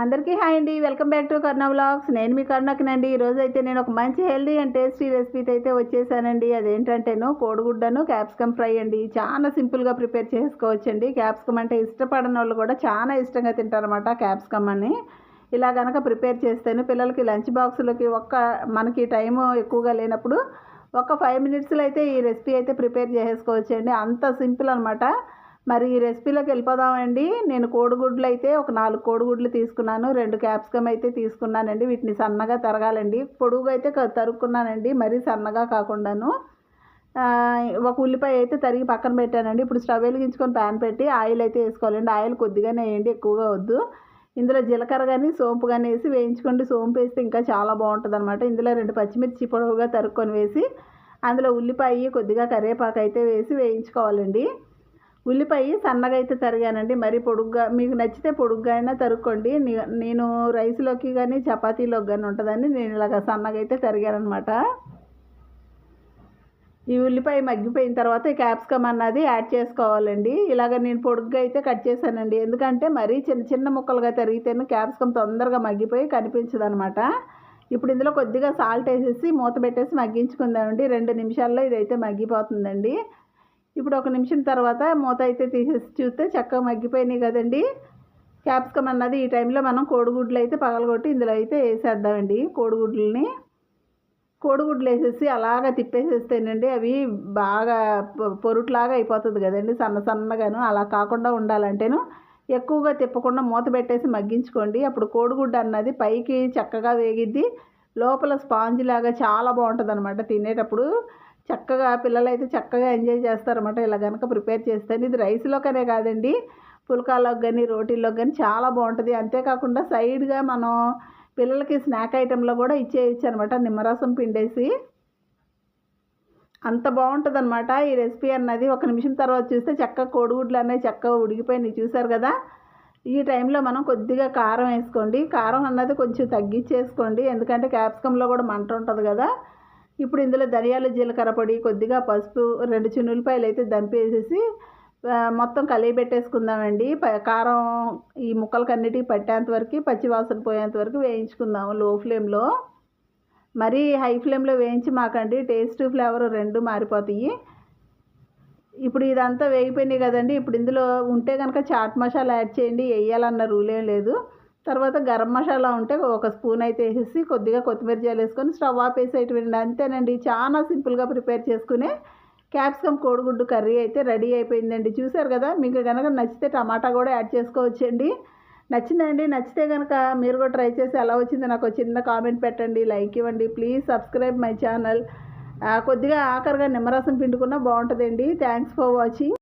అందరికీ హాయ్ అండి. Welcome back to Karna vlogs. నేను మీ కర్ణకినండి. ఈరోజు అయితే నేను ఒక మంచి హెల్దీ అండ్ టేస్టీ రెసిపీతో అయితే వచ్చేసానండి. అదేంటంటేను? కోడిగుడ్డను క్యాప్సికమ్ ఫ్రై అండి. చాలా సింపుల్గా ప్రిపేర్ చేసుకోవచ్చండి. క్యాప్సికమ్ అంటే ఇష్టపడని వాళ్ళు కూడా చాలా ఇష్టంగా తింటారన్నమాట క్యాప్సికమ్ అని. ఇలా కనుక ప్రిపేర్ చేస్తాను పిల్లలకి లంచ్ బాక్సులకి ఒక్క మనకి టైము ఎక్కువగా లేనప్పుడు ఒక ఫైవ్ మినిట్స్లో అయితే ఈ రెసిపీ అయితే ప్రిపేర్ చేసుకోవచ్చండి. అంత సింపుల్ అనమాట మరి ఈ రెసిపీలోకి వెళ్ళిపోదామండి. నేను కోడిగుడ్లు అయితే ఒక నాలుగు కోడిగుడ్లు తీసుకున్నాను. రెండు క్యాప్సికమ్ అయితే తీసుకున్నానండి. వీటిని సన్నగా తరగాలండి. పొడుగు అయితే తరుక్కున్నానండి. మరీ సన్నగా కాకుండాను. ఒక ఉల్లిపాయ అయితే తరిగి పక్కన పెట్టానండి. ఇప్పుడు స్టవ్ వెలిగించుకొని ప్యాన్ పెట్టి ఆయిల్ అయితే వేసుకోవాలండి. ఆయిల్ కొద్దిగానే వేయండి ఎక్కువగా వద్దు. ఇందులో జీలకర్ర కానీ సోంపు కానీ వేసి వేయించుకోండి. సోంపు వేస్తే ఇంకా చాలా బాగుంటుంది అనమాట ఇందులో రెండు పచ్చిమిర్చి పొడవుగా తరుక్కొని వేసి అందులో ఉల్లిపాయ కొద్దిగా కరివేపాకు అయితే వేసి వేయించుకోవాలండి. ఉల్లిపాయ సన్నగా అయితే తరిగానండి. మరీ పొడుగ్గా మీకు నచ్చితే పొడుగ్గా అయినా తరుక్కోండి. నేను రైస్లోకి కానీ చపాతీలోకి కానీ ఉంటుందని నేను ఇలాగ సన్నగా అయితే తరిగానమాట ఈ ఉల్లిపాయ మగ్గిపోయిన తర్వాత ఈ క్యాప్సికమ్ అన్నది యాడ్ చేసుకోవాలండి. ఇలాగ నేను పొడుగ్గా అయితే కట్ చేశానండి. ఎందుకంటే మరీ చిన్న చిన్న ముక్కలుగా తరిగితేనే క్యాప్సికమ్ తొందరగా మగ్గిపోయి కనిపించదు అనమాట ఇప్పుడు ఇందులో కొద్దిగా సాల్ట్ వేసేసి మూత పెట్టేసి మగ్గించుకుందామండి. రెండు నిమిషాల్లో ఇదైతే మగ్గిపోతుందండి. ఇప్పుడు ఒక నిమిషం తర్వాత మూత అయితే తీసేసి చూస్తే చక్కగా మగ్గిపోయినాయి కదండి. క్యాప్సికమ్ అన్నది ఈ టైంలో మనం కోడిగుడ్లు అయితే పగలగొట్టి ఇందులో అయితే వేసేద్దామండి కోడిగుడ్లని. కోడిగుడ్లు వేసేసి అలాగా తిప్పేసేస్తేనండి అవి బాగా పొ- పొరుట్లాగా అయిపోతుంది కదండి సన్న సన్నగాను. అలా కాకుండా ఉండాలంటేను ఎక్కువగా తిప్పకుండా మూత పెట్టేసి మగ్గించుకోండి. అప్పుడు కోడిగుడ్డు అన్నది పైకి చక్కగా వేగిద్ది. లోపల స్పాంజ్ లాగా చాలా బాగుంటుంది అనమాట తినేటప్పుడు. చక్కగా పిల్లలు అయితే చక్కగా ఎంజాయ్ చేస్తారన్నమాట. ఇలా కనుక ప్రిపేర్ చేస్తే ఇది రైస్లోకనే కాదండి. పుల్కాలోకి కానీ రోటీల్లో కానీ చాలా బాగుంటుంది. అంతేకాకుండా సైడ్గా మనం పిల్లలకి స్నాక్ ఐటెంలో కూడా ఇచ్చేయచ్చు అనమాట నిమ్మరసం పిండేసి. అంత బాగుంటుంది అనమాట ఈ రెసిపీ అన్నది ఒక నిమిషం తర్వాత చూస్తే చక్కగా కోడిగుడ్లు అనేవి చక్కగా ఉడికిపోయినాయి. చూసారు కదా? ఈ టైంలో మనం కొద్దిగా కారం వేసుకోండి. కారం అన్నది కొంచెం తగ్గించేసుకోండి. ఎందుకంటే క్యాప్సికంలో కూడా మంట ఉంటుంది కదా? ఇప్పుడు ఇందులో ధనియాలు జీలకర్ర పొడి కొద్దిగా పసుపు రెండు చిన్నులపాయలు అయితే దంపేసేసి మొత్తం కలిగి పెట్టేసుకుందామండి. ప- కారం ఈ ముక్కలకి అన్నిటికి పట్టేంత వరకు పచ్చివాసన పోయేంత వరకు వేయించుకుందాము లో ఫ్లేమ్లో. మరీ హై ఫ్లేమ్లో వేయించి మాకండి టేస్ట్ ఫ్లేవర్ రెండు మారిపోతాయి. ఇప్పుడు ఇదంతా వేగిపోయినాయి కదండి ఇప్పుడు ఇందులో ఉంటే కనుక చాట్ మసాలా యాడ్ చేయండి వేయాలన్న రూల్ ఏం లేదు. తర్వాత గరం మసాలా ఉంటే ఒక స్పూన్ అయితే వేసేసి కొద్దిగా కొత్తిమీర జాలు వేసుకొని స్టవ్ ఆపేసేటువంటి అంతేనండి. చాలా సింపుల్గా ప్రిపేర్ చేసుకునే క్యాప్సికమ్ కోడిగుడ్డు కర్రీ అయితే రెడీ అయిపోయిందండి. చూసారు కదా? మీకు కనుక నచ్చితే టమాటా కూడా యాడ్ చేసుకోవచ్చండి. నచ్చిందండి. నచ్చితే కనుక మీరు కూడా ట్రై చేసి ఎలా వచ్చిందో నాకు చిన్న కామెంట్ పెట్టండి. లైక్ ఇవ్వండి. Please subscribe my channel. కొద్దిగా ఆఖరిగా నిమ్మరసం పిండుకున్నా బాగుంటుందండి. Thanks for watching.